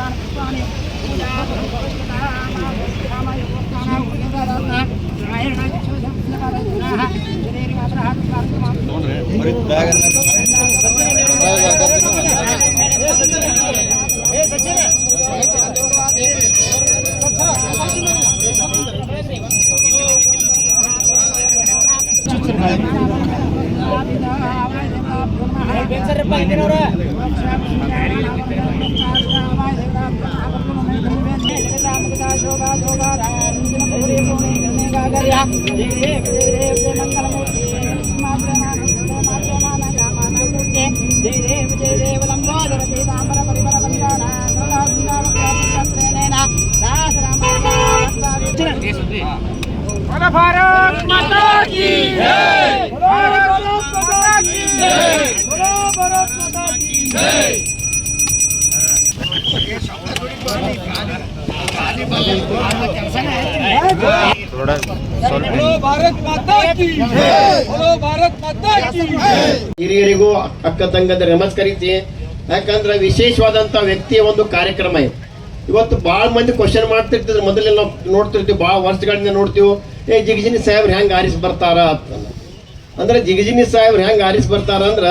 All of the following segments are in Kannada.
ಕೇಳ್ಕೊಳ್ತೀನಿ మన భారత్ మాతా కీ జై ಹಿರಿಯರಿಗೂ ಅಕ್ಕ ತಂಗದ ನಮಸ್ಕರಿಸಿ. ಯಾಕಂದ್ರೆ ವಿಶೇಷವಾದಂತ ವ್ಯಕ್ತಿಯ ಒಂದು ಕಾರ್ಯಕ್ರಮ ಇದು. ಇವತ್ತು ಭಾಳ ಮಂದಿ ಕ್ವಶನ್ ಮಾಡ್ತಿರ್ತಿದ್ರು. ಮೊದಲೇ ನಾವು ನೋಡ್ತಿರ್ತೀವಿ ಭಾಳ ವರ್ಷಗಳಿಂದ ನೋಡ್ತೀವಿ. ಏ ಜಿಗಜಿನಿ ಸಾಹೇಬ್ರು ಹೆಂಗೆ ಆರಿಸಿ ಬರ್ತಾರ ಅಂತ ಅಂದ್ರೆ ಜಿಗಜಿನಿ ಸಾಹೇಬ್ರು ಹೆಂಗೆ ಆರಿಸಿ ಬರ್ತಾರ ಅಂದ್ರ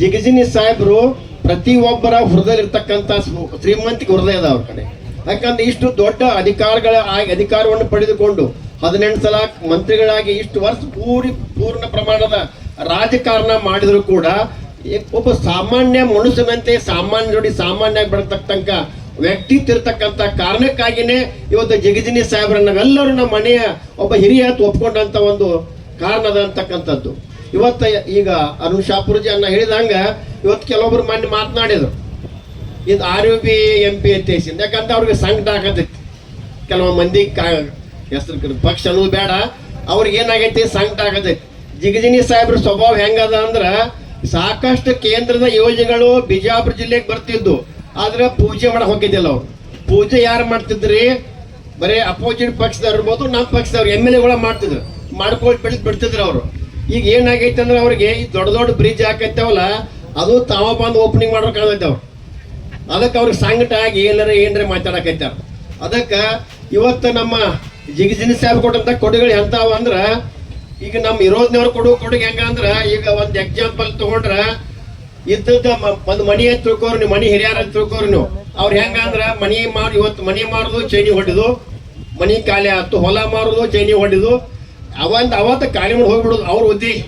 ಜಿಗಜಿನಿ ಸಾಹೇಬ್ರು ಪ್ರತಿಯೊಬ್ಬರ ಹೃದಯ ಇರ್ತಕ್ಕಂಥ ಶ್ರೀಮಂತಿಕೆ ಹೃದಯ ಅದ ಅವ್ರ ಕಡೆ. ಯಾಕಂದ್ರೆ ಇಷ್ಟು ದೊಡ್ಡ ಅಧಿಕಾರಗಳ ಆಗಿ ಅಧಿಕಾರವನ್ನು ಪಡೆದುಕೊಂಡು ಹದಿನೆಂಟು ಸಲ ಮಂತ್ರಿಗಳಾಗಿ ಇಷ್ಟು ವರ್ಷ ಪೂರಿ ಪೂರ್ಣ ಪ್ರಮಾಣದ ರಾಜಕಾರಣ ಮಾಡಿದ್ರು ಕೂಡ ಒಬ್ಬ ಸಾಮಾನ್ಯ ಮನುಷ್ಯನಂತೆ ಸಾಮಾನ್ಯ ನೋಡಿ ಸಾಮಾನ್ಯ ಬೆಳತಕ್ಕಂಥ ವ್ಯಕ್ತಿ ತಿರ್ತಕ್ಕಂಥ ಕಾರಣಕ್ಕಾಗಿನೇ ಇವತ್ತು ಜಗಜಿನಿ ಸಾಹೇಬ್ರ ನಾವೆಲ್ಲರೂ ನಮ್ಮ ಮನೆಯ ಒಬ್ಬ ಹಿರಿಯ ಒಪ್ಕೊಂಡಂತ ಒಂದು ಕಾರಣದ ಅಂತಕ್ಕಂಥದ್ದು. ಇವತ್ತು ಈಗ ಅರುಣ್ ಶಾಪುರ್ಜಿ ಅನ್ನ ಹೇಳಿದಂಗ ಇವತ್ತು ಕೆಲವೊಬ್ರು ಮೊನ್ನೆ ಮಾತನಾಡಿದ್ರು. ಇದು R U B M P ಹೇಸಿಂದ ಯಾಕಂತ ಅವ್ರಿಗೆ ಸಂಕಟ ಆಗತೈತಿ. ಕೆಲವು ಮಂದಿ ಕಾ ಕಡೆ ಪಕ್ಷ ಅನ್ನೋದು ಬೇಡ. ಅವ್ರಿಗೆ ಏನಾಗೈತಿ? ಸಂಕಟ ಆಗತ್ತೆ ಜಿಗಜಿನಿ ಸಾಹೇಬ್ರ ಸ್ವಭಾವ ಹೆಂಗದ ಅಂದ್ರೆ ಸಾಕಷ್ಟು ಕೇಂದ್ರದ ಯೋಜನೆಗಳು ಬಿಜಾಪುರ ಜಿಲ್ಲೆಗೆ ಬರ್ತಿದ್ದು ಆದ್ರೆ ಪೂಜೆ ಮಾಡಕ್ ಹೋಗಿದ್ದಿಲ್ಲ ಅವ್ರು. ಪೂಜೆ ಯಾರು ಮಾಡ್ತಿದ್ರಿ? ಬರೀ ಅಪೋಸಿಟ್ ಪಕ್ಷದವ್ರು ಇರ್ಬೋದು, ನಮ್ಮ ಪಕ್ಷದವ್ರು ಎಂ ಎಲ್ ಎಗಳ ಮಾಡ್ತಿದ್ರು. ಮಾಡ್ಕೊಂಡು ಬಿಡ್ ಬಿಡ್ತಿದ್ರು ಅವರು. ಈಗ ಏನಾಗೈತೆ ಅಂದ್ರೆ ಅವ್ರಿಗೆ ಈ ದೊಡ್ಡ ದೊಡ್ಡ ಬ್ರಿಡ್ಜ್ ಹಾಕೈತವಲ್ಲ, ಅದು ತಾವ ಬಂದು ಓಪನಿಂಗ್ ಮಾಡ್ಬೇಕಾಗೈತೆ ಅವ್ರು. ಅದಕ್ಕೆ ಅವ್ರಿಗೆ ಸಂಕಟ ಆಗಿ ಏನಾರ ಏನಾರ ಮಾತಾಡಕೈತಾರ ಅದಕ್ಕೆ ಇವತ್ತು ನಮ್ಮ ಜಿಗಜಿನಿ ಸಾಹೇಬ್ ಕೊಟ್ಟಂತ ಕೊಡುಗಳು ಎಂತಾವ ಅಂದ್ರ, ಈಗ ನಮ್ಮ ಇರೋದ್ನವ್ರು ಕೊಡೋ ಕೊಡುಗೆ ಹೆಂಗ ಅಂದ್ರ, ಈಗ ಒಂದ್ ಎಕ್ಸಾಂಪಲ್ ತಗೊಂಡ್ರ ಇದ್ದದ ಮ- ಒಂದ್ ಮನಿ ಅಂತ ತಿಳ್ಕೋರು ನೀವು, ಮನಿ ಹಿರಿಯರ ಅಂತ ತಿಳ್ಕೋರು ನೀವು. ಅವ್ರು ಹೆಂಗ ಅಂದ್ರ, ಮನಿ ಮಾಡಿ ಇವತ್ತು ಮನಿ ಮಾಡುದು ಚೈನಿ ಹೊಡಿದು ಮನಿ ಖಾಲಿ ಆಯ್ತು ಹೊಲ ಮಾರುದು, ಚೈನಿ ಹೊಡಿದು ಅವಂತ ಅವತ್ತ ಖಾಲಿ ಮಾಡಿ ಹೋಗ್ಬಿಡುದು ಅವ್ರ ಉದ್ದೇಶ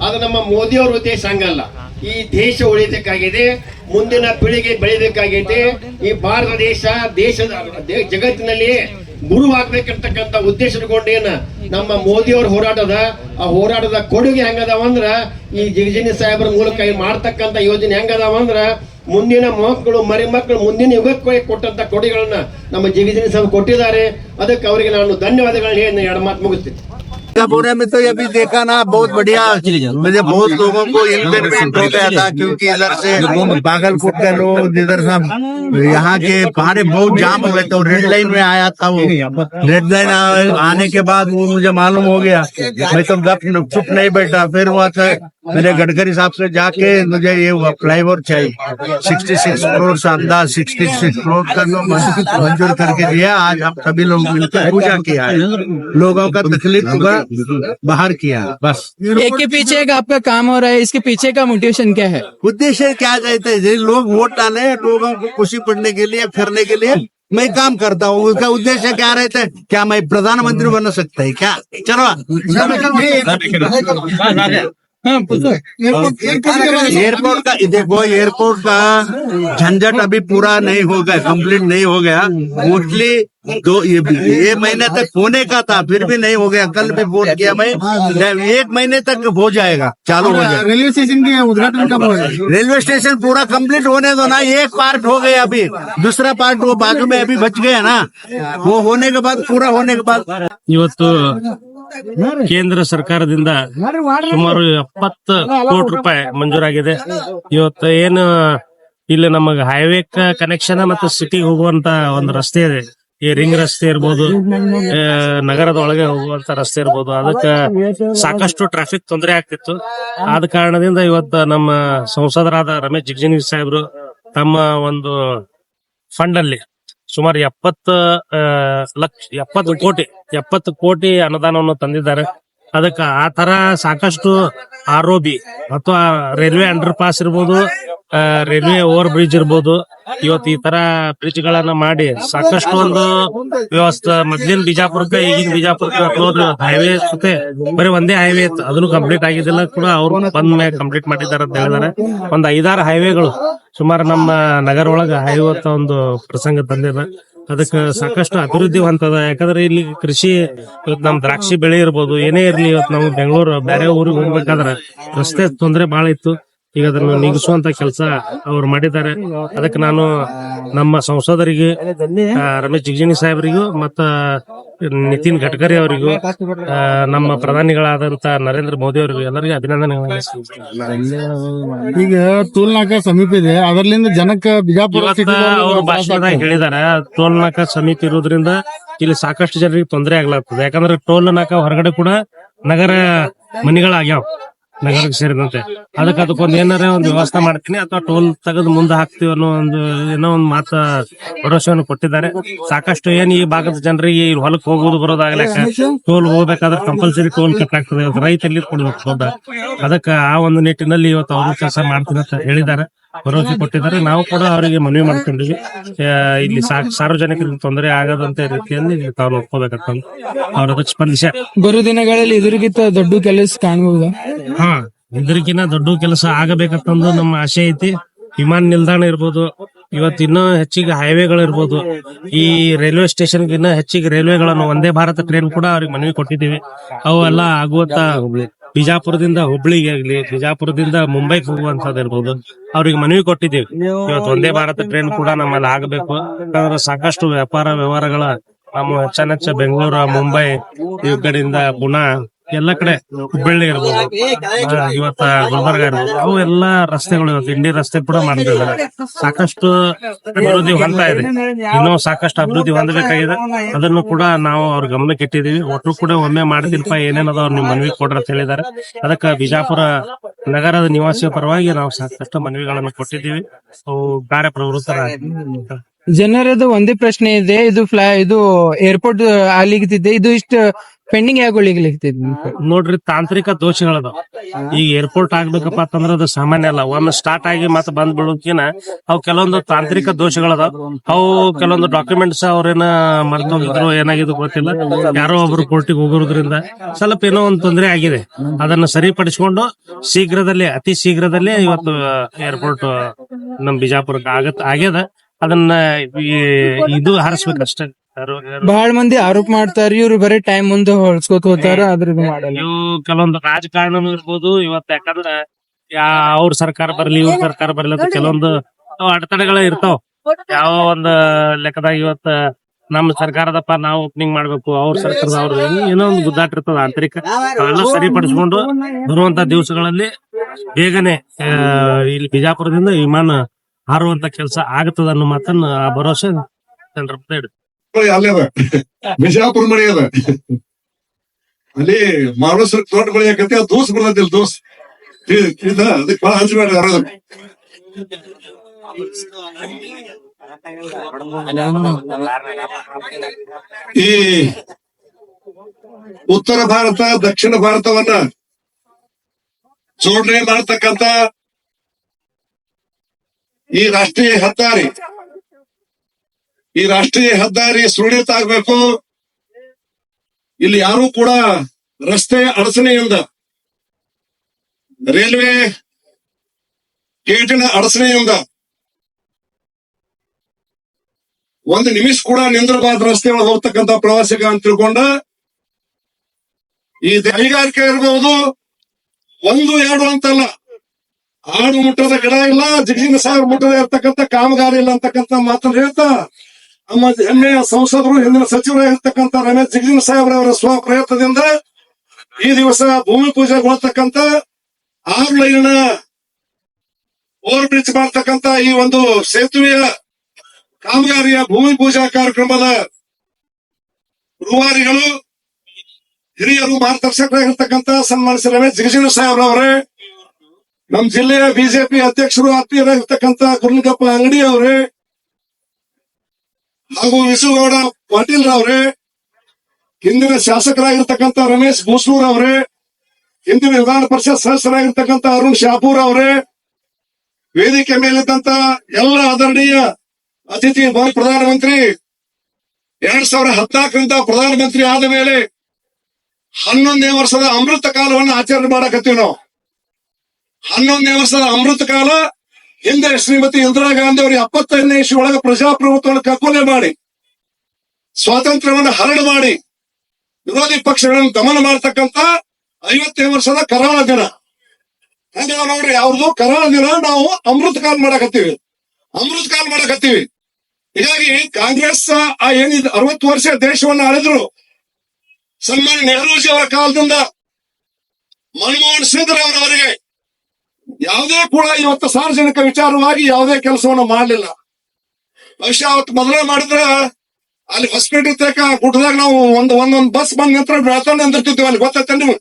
ಅದು ನಮ್ಮ ಮೋದಿ ಅವ್ರ ಉದ್ದೇಶ ಹಂಗಲ್ಲ ಈ ದೇಶ ಉಳಿಬೇಕಾಗಿದೆ ಮುಂದಿನ ಪೀಳಿಗೆ ಬೆಳಿಬೇಕಾಗಿದೆ ಈ ಭಾರತ ದೇಶ, ದೇಶದ ಜಗತ್ತಿನಲ್ಲಿ ಗುರು ಆಗ್ಬೇಕಿರ್ತಕ್ಕಂಥ ಉದ್ದೇಶ ಇಟ್ಕೊಂಡೇನ ನಮ್ಮ ಮೋದಿ ಅವ್ರ ಹೋರಾಟದ, ಆ ಹೋರಾಟದ ಕೊಡುಗೆ ಹೆಂಗದಾವ ಅಂದ್ರ ಈ ಜಿಗಜಿನಿ ಸಾಹೇಬ್ರ ಮೂಲಕ ಮಾಡ್ತಕ್ಕಂಥ ಯೋಜನೆ ಹೆಂಗದಾವ ಅಂದ್ರ ಮುಂದಿನ ಮಕ್ಕಳು ಮರಿ ಮಕ್ಕಳು ಮುಂದಿನ ಯುಗಕ್ಕೆ ಕೊಟ್ಟಂತ ಕೊಡುಗೆಗಳನ್ನ ನಮ್ಮ ಜಿಗಜಿನಿ ಸಾಹೇಬ್ ಕೊಟ್ಟಿದ್ದಾರೆ. ಅದಕ್ಕೆ ಅವರಿಗೆ ನಾನು ಧನ್ಯವಾದಗಳನ್ನ ಹೇಳಿ ಎರಡು ಮಾತು ಮುಗಿಸ್ತೀನಿ. पुणे में तो ये भी देखा ना बहुत बढ़िया। मुझे बहुत लोगों को इन्वेस्टमेंट हो गया था क्योंकि इधर से बागलकोट के लोग इधर सब यहाँ के पहाड़े बहुत जाम हो गए तो रेड लाइन में आया था वो। रेड लाइन आने के बाद वो मुझे मालूम हो गया। मैं तो चुप नहीं बैठा फिर वहाँ मेरे गडकरी साहब से जाके मुझे ये फ्लाईओवर चाहिए। सिक्सटी सिक्स करोड़ अंदाज सिक्सटी सिक्स करोड़ का मंजूर करके दिया आज हम सभी लोग मिलकर पूजा किया है। लोगों का तकलीफ़ का बाहर किया बस। एक के पीछे एक आपका काम हो रहा है इसके पीछे का मोटिवेशन क्या है? उद्देश्य क्या कहते हैं? जैसे लोग वोट डाले लोगों को खुशी पड़ने के लिए फिरने के लिए। मैं काम करता हूँ उसका उद्देश्य क्या रहता है? क्या मैं प्रधानमंत्री बन सकता है क्या? चलो हाँ, हाँ, हाँ, एयरपोर्ट का देखो एयरपोर्ट का झंझट अभी पूरा नहीं हो गया कंप्लीट नहीं हो गया। मोस्टली दो ये, ये महीने तक होने का था फिर भी नहीं हो गया। कल भी फ़ोन किया मैं एक महीने तक हो जाएगा चालू हो जाएगा। रेलवे स्टेशन के उद्घाटन कब होगा रेलवे स्टेशन पूरा कंप्लीट होने दो ना एक पार्ट हो गया अभी। दूसरा पार्ट वो बाजू में अभी बच गया ना। वो होने के बाद पूरा होने के बाद तो- ಕೇಂದ್ರ ಸರ್ಕಾರದಿಂದ ಸುಮಾರು ಎಪ್ಪತ್ತು ಕೋಟಿ ರೂಪಾಯಿ ಮಂಜೂರಾಗಿದೆ. ಇವತ್ತು ಏನು ಇಲ್ಲಿ ನಮಗ ಹೈವೇ ಕನೆಕ್ಷನ್ ಮತ್ತೆ ಸಿಟಿಗೆ ಹೋಗುವಂತ ಒಂದು ರಸ್ತೆ ಇದೆ. ಈ ರಿಂಗ್ ರಸ್ತೆ ಇರ್ಬೋದು ನಗರದ ಒಳಗೆ ಹೋಗುವಂತ ರಸ್ತೆ ಇರ್ಬೋದು. ಅದಕ್ಕ ಸಾಕಷ್ಟು ಟ್ರಾಫಿಕ್ ತೊಂದರೆ ಆಗ್ತಿತ್ತು. ಆದ ಕಾರಣದಿಂದ ಇವತ್ತ ನಮ್ಮ ಸಂಸದರಾದ ರಮೇಶ್ ಜಿಗಜಿಣಗಿ ಸಾಹೇಬ್ರು ತಮ್ಮ ಒಂದು ಫಂಡ್ ಅಲ್ಲಿ ಸುಮಾರು ಎಪ್ಪತ್ತು ಲಕ್ಷ, ಎಪ್ಪತ್ತು ಕೋಟಿ ಎಪ್ಪತ್ತು ಕೋಟಿ ಅನುದಾನವನ್ನು ತಂದಿದ್ದಾರೆ. ಅದಕ್ಕೆ ಆ ತರ ಸಾಕಷ್ಟು ಆರೋಬಿ ಅಥವಾ ರೈಲ್ವೆ ಅಂಡರ್ ಪಾಸ್ ಇರ್ಬೋದು ರೈಲ್ವೆ ಓವರ್ ಬ್ರಿಡ್ಜ್ ಇರ್ಬೋದು, ಇವತ್ತು ಈ ತರ ಬ್ರಿಡ್ಜ್ ಗಳನ್ನ ಮಾಡಿ ಸಾಕಷ್ಟು ಒಂದು ವ್ಯವಸ್ಥೆ, ಮೊದ್ಲಿನ ಬಿಜಾಪುರಕ್ಕೆ, ಈಗಿನ ಬಿಜಾಪುರಕ್ಕೆ ಹೈವೇ ಜೊತೆ ಬರೀ ಒಂದೇ ಹೈವೇ ಇತ್ತು. ಅದನ್ನು ಕಂಪ್ಲೀಟ್ ಆಗಿದ್ದಿಲ್ಲ ಕೂಡ ಅವ್ರು ಬಂದ ಮೇಲೆ ಕಂಪ್ಲೀಟ್ ಮಾಡಿದ್ದಾರೆ ಅಂತ ಹೇಳಿದಾರೆ ಒಂದ್ ಐದಾರು ಹೈವೇಗಳು ಸುಮಾರು ನಮ್ಮ ನಗರ ಒಳಗ ಐವತ್ತ ಒಂದು ಪ್ರಸಂಗ ತಂದಿದೆ. ಅದಕ್ಕೆ ಸಾಕಷ್ಟು ಅಭಿವೃದ್ಧಿ ಹೊಂತದ ಯಾಕಂದ್ರೆ ಇಲ್ಲಿ ಕೃಷಿ ಇವತ್ತು ನಮ್ ದ್ರಾಕ್ಷಿ ಬೆಳೆ ಇರ್ಬೋದು, ಏನೇ ಇರ್ಲಿ ಇವತ್ತು ನಾವು ಬೆಂಗಳೂರು, ಬೇರೆ ಊರಿಗೆ ಹೋಗ್ಬೇಕಾದ್ರೆ ರಸ್ತೆ ತೊಂದರೆ ಬಹಳ ಇತ್ತು. ಈಗ ಅದನ್ನು ನೀಗಿಸುವಂತ ಕೆಲಸ ಅವ್ರು ಮಾಡಿದ್ದಾರೆ. ಅದಕ್ಕೆ ನಾನು ನಮ್ಮ ಸಂಸದರಿಗೆ ರಮೇಶ್ ಜಿಗಜಿಣಿ ಸಾಹೇಬರಿಗೂ ಮತ್ತ ನಿತಿನ್ ಗಡ್ಕರಿ ಅವರಿಗೂ ನಮ್ಮ ಪ್ರಧಾನಿಗಳಾದಂತ ನರೇಂದ್ರ ಮೋದಿ ಅವರಿಗೂ ಎಲ್ಲರಿಗೂ ಅಭಿನಂದನೆಗಳು ಈಗ ತೋಲ್ನಾಕ ನಾಕ ಸಮೀಪ ಇದೆ. ಅದರಲ್ಲಿಂದ ಜನಕ್ಕೆ ಬಿಜಾಪುರ ಅವ್ರ ಭಾಷಣದಾಗ ಹೇಳಿದಾರೆ ಟೋಲ್ ನಾಕ ಸಮೀಪ ಇರೋದ್ರಿಂದ ಇಲ್ಲಿ ಸಾಕಷ್ಟು ಜನರಿಗೆ ತೊಂದರೆ ಆಗ್ಲಾಗ್ತದೆ. ಯಾಕಂದ್ರೆ ಟೋಲ್ ನಾಕ ಹೊರಗಡೆ ಕೂಡ ನಗರ ಮನಿಗಳಾಗ್ಯಾವ. ನಗರಕ್ಕೆ ಸೇರಿದಂತೆ. ಅದಕ್ಕೆ ಅದಕ್ಕೊಂದು ಏನಾರ ಒಂದು ವ್ಯವಸ್ಥೆ ಮಾಡ್ತೀನಿ ಅಥವಾ ಟೋಲ್ ತೆಗೆದು ಮುಂದೆ ಹಾಕ್ತಿವಿ ಅನ್ನೋ ಒಂದು ಏನೋ ಒಂದು ಮಾತ ಭರವಸೆಯನ್ನು ಕೊಟ್ಟಿದ್ದಾರೆ. ಸಾಕಷ್ಟು ಏನ್ ಈ ಭಾಗದ ಜನರಿಗೆ ಹೊಲಕ್ಕೆ ಹೋಗೋದು ಬರೋದಾಗಲಿ ಟೋಲ್ ಹೋಗ್ಬೇಕಾದ್ರೆ ಕಂಪಲ್ಸರಿ ಟೋಲ್ ಕಟ್ಟಾಗ್ತದೆ. ಆಗ್ತದೆ ಇವತ್ತು ರೈತ ಎಲ್ಲಿ ಕೊಡ್ಬೇಕು ಅದಕ್ಕೆ ಆ ಒಂದು ನಿಟ್ಟಿನಲ್ಲಿ ಇವತ್ತು ಅವರು ಕೆಲಸ ಮಾಡ್ತೀನಿ ಅಂತ ಹೇಳಿದ್ದಾರೆ. ಭರವಸೆ ಕೊಟ್ಟಿದ್ದಾರೆ. ನಾವು ಕೂಡ ಅವರಿಗೆ ಮನವಿ ಮಾಡ್ಕೊಂಡಿವಿ ಆ, ಇಲ್ಲಿ ಸಾರ್ವಜನಿಕರಿಗೆ ತೊಂದರೆ ಆಗದಂತ ರೀತಿಯಲ್ಲಿ ತಾವು ನೋಡ್ಕೋಬೇಕಂತ ಅವ್ರ ಸ್ಪಂದಿಸ ಬರೋ ದಿನಗಳಲ್ಲಿ ಇದ್ರಿಗಿಂತ ದೊಡ್ಡ ಕೆಲಸ ಕಾಣಬಹುದು ಹಾ ಇದಕ್ಕಿನ್ನ ದೊಡ್ಡ ಕೆಲಸ ಆಗಬೇಕಂತಂದು ನಮ್ಮ ಆಸೆ ಐತಿ. ವಿಮಾನ ನಿಲ್ದಾಣ ಇರ್ಬೋದು ಇವತ್ತು ಇನ್ನೂ ಹೆಚ್ಚಿಗೆ ಹೈವೇಗಳು ಇರ್ಬೋದು. ಈ ರೈಲ್ವೆ ಸ್ಟೇಷನ್ ಗಿನ್ನ ಹೆಚ್ಚಿಗೆ ರೈಲ್ವೆಗಳನ್ನು ಒಂದೇ ಭಾರತ ಟ್ರೈನ್ ಕೂಡ ಅವ್ರಿಗೆ ಮನವಿ ಕೊಟ್ಟಿದ್ದೀವಿ. ಅವು ಎಲ್ಲ ಆಗುವಂತ ಬಿಜಾಪುರದಿಂದ ಹುಬ್ಳಿಗೆ ಆಗ್ಲಿ ಬಿಜಾಪುರದಿಂದ ಮುಂಬೈಗೆ ಹೋಗುವಂತದ್ದು ಇರ್ಬೋದು. ಅವ್ರಿಗೆ ಮನವಿ ಕೊಟ್ಟಿದ್ದೀವಿ. ಇವತ್ತು ಒಂದೇ ಭಾರತ ಟ್ರೈನ್ ಕೂಡ ನಮ್ಮಲ್ಲಿ ಆಗಬೇಕು. ಯಾಕಂದ್ರೆ ಸಾಕಷ್ಟು ವ್ಯಾಪಾರ ವ್ಯವಹಾರಗಳ ನಮ್ಮ ಹೆಚ್ಚೆಚ್ಚ ಬೆಂಗಳೂರು ಮುಂಬೈ ಈ ಕಡೆಯಿಂದ ಪುನಾ ಎಲ್ಲ ಕಡೆ ಹುಬ್ಬಳ್ಳಿ ಇರ್ಬೋದು. ಇವತ್ತ ಗುಲ್ಬರ್ಗ ಇರ್ಬೋದು. ಅವು ಎಲ್ಲಾ ರಸ್ತೆಗಳು ಇವತ್ತು ಇಂಡಿ ರಸ್ತೆ ಕೂಡ ಮಾಡಿದ್ದಾರೆ ಸಾಕಷ್ಟು ಅಭಿವೃದ್ಧಿ ಹೊಂದ್ತಾ ಇದೆ. ಇನ್ನೂ ಸಾಕಷ್ಟು ಅಭಿವೃದ್ಧಿ ಹೊಂದಬೇಕಾಗಿದೆ. ಅದನ್ನು ಕೂಡ ನಾವು ಅವ್ರ ಗಮನಕ್ಕೆ ಇಟ್ಟಿದೀವಿ ಒಟ್ಟು ಕೂಡ ಒಮ್ಮೆ ಮಾಡಿದಿಲ್ಪ ಏನೇನದ ಅವ್ರು ನಿಮ್ ಮನವಿ ಕೊಡ್ರಿ ಅಂತ ಹೇಳಿದ್ದಾರೆ. ಅದಕ್ಕೆ ಬಿಜಾಪುರ ನಗರದ ನಿವಾಸಿಯ ಪರವಾಗಿ ನಾವು ಸಾಕಷ್ಟು ಮನವಿಗಳನ್ನು ಕೊಟ್ಟಿದ್ದೀವಿ. ಅವು ಕಾರ್ಯಪ್ರವೃತ್ತರ ಜನರದು ಒಂದೇ ಪ್ರಶ್ನೆ ಇದೆ, ಇದು ಫ್ಲೈ, ಇದು ಏರ್ಪೋರ್ಟ್ ಆಗ್ಲಿಕ್ತಿದೆ ಇದು ಇಷ್ಟು ಪೆಂಡಿಂಗ್ ಯಾಕೆ ನೋಡ್ರಿ, ತಾಂತ್ರಿಕ ದೋಷಗಳದ. ಈಗ ಏರ್ಪೋರ್ಟ್ ಆಗ್ಬೇಕಪ್ಪ ಅಂತಂದ್ರ ಅದು ಸಾಮಾನ್ಯ ಅಲ್ಲ. ಒಮ್ಮೆ ಸ್ಟಾರ್ಟ್ ಆಗಿ ಮತ್ತೆ ಬಂದ್ ಬಿಡೋಕಿನ ಅವು ಕೆಲವೊಂದು ತಾಂತ್ರಿಕ ದೋಷಗಳದ. ಅವು ಕೆಲವೊಂದು ಡಾಕ್ಯುಮೆಂಟ್ಸ್ ಅವ್ರೇನ ಮರ್ತೋಗಿದ್ರು ಏನಾಗಿದ್ರು ಗೊತ್ತಿಲ್ಲ. ಯಾರೋ ಒಬ್ರು ಕೋರ್ಟಿಗೆ ಹೋಗಿರೋದ್ರಿಂದ ಸ್ವಲ್ಪ ಏನೋ ಒಂದು ತೊಂದರೆ ಆಗಿದೆ. ಅದನ್ನ ಸರಿಪಡಿಸಿಕೊಂಡು ಶೀಘ್ರದಲ್ಲಿ, ಅತಿ ಶೀಘ್ರದಲ್ಲಿ ಇವತ್ತು ಏರ್ಪೋರ್ಟ್ ನಮ್ ಬಿಜಾಪುರಕ್ಕೆ ಆಗತ್, ಆಗ್ಯದ. ಅದನ್ನ ಈ- ಇದು ಹರಿಸ್ಬೇಕಷ್ಟೇ ಯಾರು- ಯಾರು- ಬಹಳ ಮಂದಿ ಆರೋಪ ಮಾಡ್ತಾರ ಇವ್ರು ಬರೀ ಟೈಮ್ ಮುಂದೆ ಹೊಳ್ಸ್ಕೊತ ಹೋಗ್ತಾರ ಅದ್ರ ಇದು ಮಾಡಲ್ಲ. ಇವು ಕೆಲವೊಂದು ರಾಜಕಾರಣ ಇರ್ಬೋದು ಇವತ್ತು ಯಾಕಂದ್ರೆ ಯಾ ಅವ್ರ ಸರ್ಕಾರ ಬರ್ಲಿ ಇವ್ರ ಸರ್ಕಾರ ಬರ್ಲಿ ಅಂತ ಕೆಲವೊಂದು ಅವು ಅಡೆತಡೆಗಳ ಇರ್ತಾವ. ಯಾವ ಒಂದು ಲೆಕ್ಕದಾಗ ಇವತ್ತ ನಮ್ಮ ಸರ್ಕಾರದಪ್ಪ ನಾವು ಓಪನಿಂಗ್ ಮಾಡ್ಬೇಕು ಅವ್ರ ಸರ್ಕಾರದ ಅವ್ರ ಏನೋ ಒಂದು ಗುದ್ದಾಟ ಇರ್ತದ ಆಂತರಿಕ ಅವೆಲ್ಲ ಸರಿಪಡಿಸ್ಕೊಂಡು ಬರುವಂತ ದಿವಸಗಳಲ್ಲಿ ಬೇಗನೆ ಆ, ಇಲ್ಲಿ ಬಿಜಾಪುರದಿಂದ ವಿಮಾನ ಹಾರುವಂತ ಕೆಲಸ ಆಗತ್ತದ ಅನ್ನೋ ಮಾತನ್ನ ಆ ಭರವಸೆ ಅಲ್ಲೇ ಬಿಜಾಪುರ ಮಳೆ ಅದ. ಅಲ್ಲಿ ಮಾನಸ ತೋಟ ಅದು ದೋಸ್ ಬರ್ತೈತಿಲ್ಲ ದೋಸ್. ಅದಕ್ಕೆ ಬಹಳ ಹಂಚ್ಬೇಡ ಈ ಉತ್ತರ ಭಾರತ, ದಕ್ಷಿಣ ಭಾರತವನ್ನ ಜೋಡಣೆ ಮಾಡತಕ್ಕಂತ ಈ ರಾಷ್ಟ್ರೀಯ ಹೆದ್ದಾರಿ, ಈ ರಾಷ್ಟ್ರೀಯ ಹೆದ್ದಾರಿ ಸುರಳಿತ ಆಗ್ಬೇಕು. ಇಲ್ಲಿ ಯಾರು ಕೂಡ ರಸ್ತೆ ಅಡಚಣೆಯಿಂದ ರೈಲ್ವೆ ಗೇಟಿನ ಅಡಚಣೆಯಿಂದ ಒಂದು ನಿಮಿಷ ಕೂಡ ನಿಂದ್ರಬಾದ್ ರಸ್ತೆ ಒಳಗೆ ಹೋಗ್ತಕ್ಕಂತ ಪ್ರವಾಸಿಗ ಅಂತ ತಿಳ್ಕೊಂಡ ಈ ಕೈಗಾರಿಕೆ ಇರಬಹುದು ಒಂದು, ಎರಡು ಅಂತಲ್ಲ. ಆಡು ಮುಟ್ಟದ ಗಿಡ ಇಲ್ಲ ಜಿಗಿನ ಸಾಗರ್ ಮುಟ್ಟದ ಇರ್ತಕ್ಕಂಥ ಕಾಮಗಾರಿ ಇಲ್ಲ ಅಂತಕ್ಕಂಥ ಮಾತನ್ನು ಹೇಳ್ತಾ, ನಮ್ಮ ಹೆಮ್ಮೆಯ ಸಂಸದರು, ಹಿಂದಿನ ಸಚಿವರಾಗಿರ್ತಕ್ಕಂಥ ರಮೇಶ್ ಜಿಗಜಿನ ಸಾಹೇಬ್ರವರ ಸ್ವ ಪ್ರಯತ್ನದಿಂದ ಈ ದಿವಸ ಭೂಮಿ ಪೂಜೆಗೊಳ್ತಕ್ಕಂಥ ಆರು ಲೈನ್ ಓವರ್ ಬ್ರಿಡ್ಜ್ ಮಾಡ್ತಕ್ಕಂಥ ಈ ಒಂದು ಸೇತುವೆಯ ಕಾಮಗಾರಿಯ ಭೂಮಿ ಪೂಜಾ ಕಾರ್ಯಕ್ರಮದ ರೂವಾರಿಗಳು ಹಿರಿಯರು ಮಾರ್ಗದರ್ಶಕರಾಗಿರ್ತಕ್ಕಂಥ ಸನ್ಮಾನಿಸಿದ ರಮೇಶ್ ಜಿಗಜಿನ ಸಾಹೇಬ್ರ ಅವರೇ ನಮ್ಮ ಜಿಲ್ಲೆಯ ಬಿಜೆಪಿ ಅಧ್ಯಕ್ಷರು ಆತ್ಮೀಯರಾಗಿರ್ತಕ್ಕಂಥ ಗುರುಲಿಂಗಪ್ಪ ಅಂಗಡಿ ಅವರೇ, ಹಾಗೂ ವಿಸುಗೌಡ ಪಾಟೀಲ್ ರವರೇ, ಹಿಂದಿನ ಶಾಸಕರಾಗಿರ್ತಕ್ಕಂಥ ರಮೇಶ್ ಬೂಸ್ನೂರ್ ಅವರೇ ಹಿಂದಿನ ವಿಧಾನ ಪರಿಷತ್ ಸದಸ್ಯರಾಗಿರ್ತಕ್ಕಂಥ ಅರುಣ್ ಶಾಪೂರ್ ಅವರೇ ವೇದಿಕೆ ಮೇಲಿದ್ದಂತ ಎಲ್ಲ ಆದರಣೀಯ ಅತಿಥಿ ಪ್ರಧಾನಮಂತ್ರಿ, ಎರಡ್ ಸಾವಿರದ ಹದಿನಾಲ್ಕರಿಂದ ಪ್ರಧಾನಮಂತ್ರಿ ಆದ ಮೇಲೆ ಹನ್ನೊಂದನೇ ವರ್ಷದ ಅಮೃತ ಕಾಲವನ್ನು ಆಚರಣೆ ಮಾಡಕತ್ತೀವಿ ನಾವು. ಹನ್ನೊಂದನೇ ವರ್ಷದ ಅಮೃತ ಕಾಲ ಹಿಂದೆ ಶ್ರೀಮತಿ ಇಂದಿರಾ ಗಾಂಧಿ ಅವರಿಗೆ ಎಪ್ಪತ್ತೈದನೇ ಇಸ್ವಿ ಒಳಗೆ ಪ್ರಜಾಪ್ರಭುತ್ವವನ್ನು ಕಗ್ಗೊಲೆ ಮಾಡಿ, ಸ್ವಾತಂತ್ರ್ಯವನ್ನು ಹರಡು ಮಾಡಿ, ವಿರೋಧಿ ಪಕ್ಷಗಳನ್ನು ದಮನ ಮಾಡತಕ್ಕಂತ ಐವತ್ತನೇ ವರ್ಷದ ಕರಾಳ ದಿನ. ಹಂಗ ನೋಡ್ರಿ ಕರಾಳ ದಿನ ನಾವು ಅಮೃತ ಕಾಲ ಮಾಡಕತ್ತೀವಿ. ಅಮೃತ ಕಾಲ ಮಾಡಕತ್ತೀವಿ. ಹೀಗಾಗಿ ಕಾಂಗ್ರೆಸ್ ಆ ಏನಿದೆ ಅರವತ್ತು ವರ್ಷ ದೇಶವನ್ನು ಆಳಿದ್ರು. ಸನ್ಮಾನ್ಯ ನೆಹರೂಜಿ ಅವರ ಕಾಲದಿಂದ ಮನಮೋಹನ್ ಸಿಂಗ್ ಅವರವರಿಗೆ ಯಾವುದೇ ಕೂಡ ಇವತ್ತು ಸಾರ್ವಜನಿಕ ವಿಚಾರವಾಗಿ ಯಾವುದೇ ಕೆಲಸವನ್ನು ಮಾಡಲಿಲ್ಲ. ಬಹುಶಃ ಅವತ್ತು ಮೊದಲೇ ಮಾಡಿದ್ರೆ ಅಲ್ಲಿ ಹೊಸಪೇಟೆ ತೇಕ ಗುಡ್ಡದಾಗ ನಾವು ಒಂದು, ಒಂದೊಂದು ಬಸ್ ಬಂದ್ ನಿಂತ್ರ ಬೆಳತಂಡ ನಿಂತಿರ್ತಿದ್ವಿ ಅಲ್ಲಿ. ಗೊತ್ತೈತೆ ನೀವು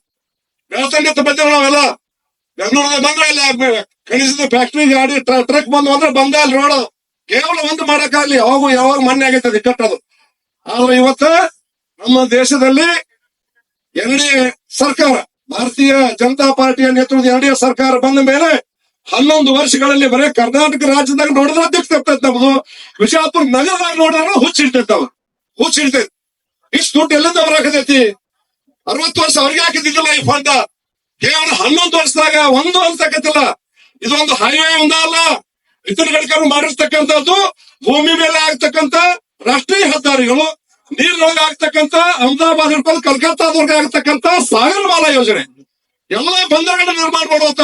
ಬೆಳತಂಡ ಅಂತ ಬಂದೇವ್ ನಾವೆಲ್ಲ. ಬೆಂಗಳೂರದಾಗ ಬಂದ್ರೆ ಅಲ್ಲಿ ಕಣಿಸಿದ ಫ್ಯಾಕ್ಟ್ರಿ ಗಾಡಿ ಟ್ರಕ್ ಬಂದು ಅಂದ್ರೆ ಬಂದ ಅಲ್ಲಿ ರೋಡ್ ಕೇವಲ ಒಂದು ಮಾಡಕ್ಕಾಗ್ಲಿ. ಯಾವಾಗ ಯಾವಾಗ ಮೊನ್ನೆ ಆಗೈತೆ ಅದು ಕಟ್ಟೋದು ಆದ್ರೆ ಇವತ್ತ ನಮ್ಮ ದೇಶದಲ್ಲಿ ಎನ್ ಡಿ ಸರ್ಕಾರ ಭಾರತೀಯ ಜನತಾ ಪಾರ್ಟಿಯ ನೇತೃತ್ವದ ಎರಡೇ ಸರ್ಕಾರ ಬಂದ ಮೇಲೆ ಹನ್ನೊಂದು ವರ್ಷಗಳಲ್ಲಿ ಬರೀ ಕರ್ನಾಟಕ ರಾಜ್ಯದಾಗ ನೋಡಿದ್ರೆ ಅಧ್ಯಕ್ಷ ತಪ್ತೈತೆ ನಮ್ದು. ವಿಜಯಪುರ ನಗರದಾಗ ನೋಡಿದ್ರೆ ಹುಚ್ಚಿಡ್ತೈತವ್ ಹುಚ್ಚಿಡ್ತೈತಿ ಇಷ್ಟು ದುಡ್ಡು ಎಲ್ಲಿಂದ ಬರಾಕತೈತಿ ಅರವತ್ತು ವರ್ಷ ಅವ್ರಿಗೆ ಹಾಕಿದ್ದಿಲ್ಲ ಈ ಫಂಡ. ಕೇವಲ ಹನ್ನೊಂದು ವರ್ಷದಾಗ ಒಂದು ಅನ್ಸಕತ್ತಿಲ್ಲ ಇದೊಂದು ಹೈವೇ ಒಂದಲ್ಲ ಇತರ ಗಡ್ಕರು ಮಾಡಿರ್ತಕ್ಕಂಥದ್ದು ಭೂಮಿ ಮೇಲೆ ಆಗ್ತಕ್ಕಂಥ ರಾಷ್ಟ್ರೀಯ ಹೆದ್ದಾರಿಗಳು. ನೀರಿನೊಳಗೆ ಆಗ್ತಕ್ಕಂತ ಅಹಮದಾಬಾದ್ ಹಿಡ್ಕೊಂಡು ಕಲ್ಕತ್ತಾದವರೆಗೆ ಆಗ್ತಕ್ಕಂತ ಸಾಗರ ಮಾಲಾ ಯೋಜನೆ. ಎಲ್ಲಾ ಬಂದರಗಳನ್ನ ನಿರ್ಮಾಣ ಮಾಡುವಂತ,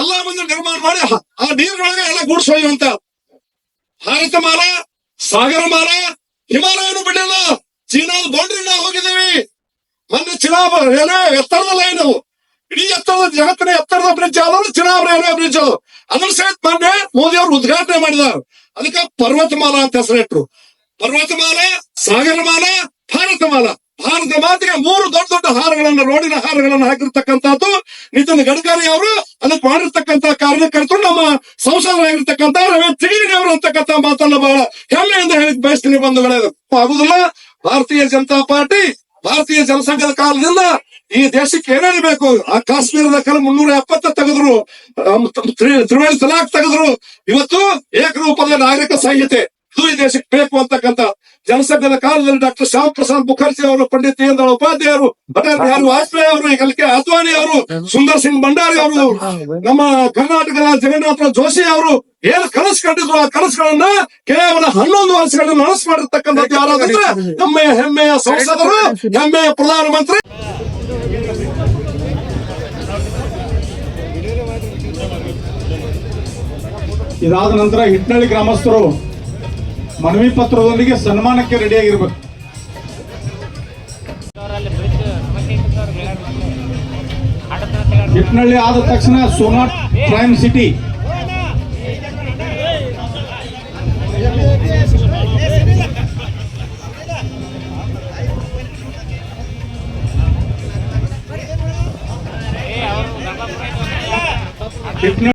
ಎಲ್ಲಾ ಬಂದರು ನಿರ್ಮಾಣ ಮಾಡಿ ಆ ನೀರಿನೊಳಗೆ ಎಲ್ಲ ಗೂಡ್ಸ್ ಒಯ್ಯುವಂತ. ಭಾರತ ಮಾಲ, ಸಾಗರ ಮಾಲ, ಹಿಮಾಲಯನು ಬಿಡಲ್ಲ ಚೀನಾದ ಬೌಂಡ್ರಿ ನಾವು ಹೋಗಿದ್ದೀವಿ. ಮೊನ್ನೆ ಚಿನಾಬ ಏನೋ ಎತ್ತರದ ಲೈನ್. ಅವು ಇಡೀ ಎತ್ತರದ ಜಗತ್ತಿನ ಎತ್ತರದ ಬ್ರಿಡ್ಜ್ ಆದ್ರೆ ಚಿನಾಬ್ ರೈಲ್ವೆ ಬ್ರಿಡ್ಜ್ ಅದು. ಅದ್ರ ಸಹಿತ ಮೊನ್ನೆ ಮೋದಿ ಅವರು ಉದ್ಘಾಟನೆ ಮಾಡಿದಾರ. ಅದಕ್ಕೆ ಪರ್ವತಮಾಲಾ ಅಂತ ಹೆಸರಿಟ್ರು. ಪರ್ವತಮಾಲ, ಸಾಗರಮಾಲ, ಭಾರತಮಾಲ. ಭಾರತ ಮಾತಿಗೆ ಮೂರು ದೊಡ್ಡ ದೊಡ್ಡ ಹಾರಗಳನ್ನ, ರೋಡಿನ ಹಾರಗಳನ್ನ ಹಾಕಿರ್ತಕ್ಕಂಥದ್ದು ನಿತಿನ್ ಗಡ್ಕರಿ ಅವರು. ಅದಕ್ಕೆ ಮಾಡಿರ್ತಕ್ಕಂಥ ಕಾರ್ಯಕರ್ತರು ನಮ್ಮ ಸಂಸದರಾಗಿರ್ತಕ್ಕಂಥ ತಿಗಿರಿ ಅವರು ಅಂತಕ್ಕಂಥ ಮಾತನ್ನ ಬಹಳ ಎಂದು ಹೇಳಿ ಬಯಸ್ತೀನಿ ಬಂಧುಗಳೇ. ಆಗುದಿಲ್ಲ. ಭಾರತೀಯ ಜನತಾ ಪಾರ್ಟಿ, ಭಾರತೀಯ ಜನಸಂಘದ ಕಾಲದಿಂದ ಈ ದೇಶಕ್ಕೆ ಏನೇನು ಬೇಕು? ಆ ಕಾಶ್ಮೀರದ ಕಲ ಮುನ್ನೂರ ಎಪ್ಪತ್ತ ತೆಗೆದ್ರು ತ್ರಿವೇಣಿ ತಲಾಖ್ ತೆಗೆದ್ರು. ಇವತ್ತು ಏಕರೂಪದ ನಾಗರಿಕ ಸಂಹಿತೆ. ಇದು ದೇಶಕ್ಕೆ ಬೇಕು ಅಂತಕ್ಕಂಥ ಜನಸಂಘದ ಕಾಲದಲ್ಲಿ ಡಾಕ್ಟರ್ ಶ್ಯಾಮ್ ಪ್ರಸಾದ್ ಮುಖರ್ಜಿ ಅವರು, ಪಂಡಿತ್ ದೀನ್ ದಯಾಳ್ ಉಪಾಧ್ಯಾಯರು ಅಟಲ್ ಬಿಹಾರಿ ವಾಜಪೇಯಿ ಅವರು ಎಲ್ ಕೆ ಅದ್ವಾನಿ ಅವರು, ಸುಂದರ್ ಸಿಂಗ್ ಭಂಡಾರಿ ಅವರು, ನಮ್ಮ ಕರ್ನಾಟಕದ ಜಗನ್ನಾಥ ಜೋಶಿ ಅವರು, ಏನ್ ಕನಸು ಕಂಡಿದ್ರು ಆ ಕನಸುಗಳನ್ನ ಕೇವಲ ಹನ್ನೊಂದು ವರ್ಷಗಳನ್ನ ನನಸು ಮಾಡಿರ್ತಕ್ಕಂಥದ್ದು ಯಾರಾದ್ರೆ ಹೆಮ್ಮೆಯ ಹೆಮ್ಮೆಯ ಸಂಸದರು, ಹೆಮ್ಮೆಯ ಪ್ರಧಾನಮಂತ್ರಿ. ಇದಾದ ನಂತರ ಹಿಟ್ನಳ್ಳಿ ಗ್ರಾಮಸ್ಥರು ಮನವಿ ಪತ್ರದೊಂದಿಗೆ ಸನ್ಮಾನಕ್ಕೆ ರೆಡಿಯಾಗಿರ್ಬೇಕು. ಹಿಟ್ನಳ್ಳಿ ಆದ ತಕ್ಷಣ ಸೋನಾಟ್ ಕ್ರೈಮ್ ಸಿಟಿ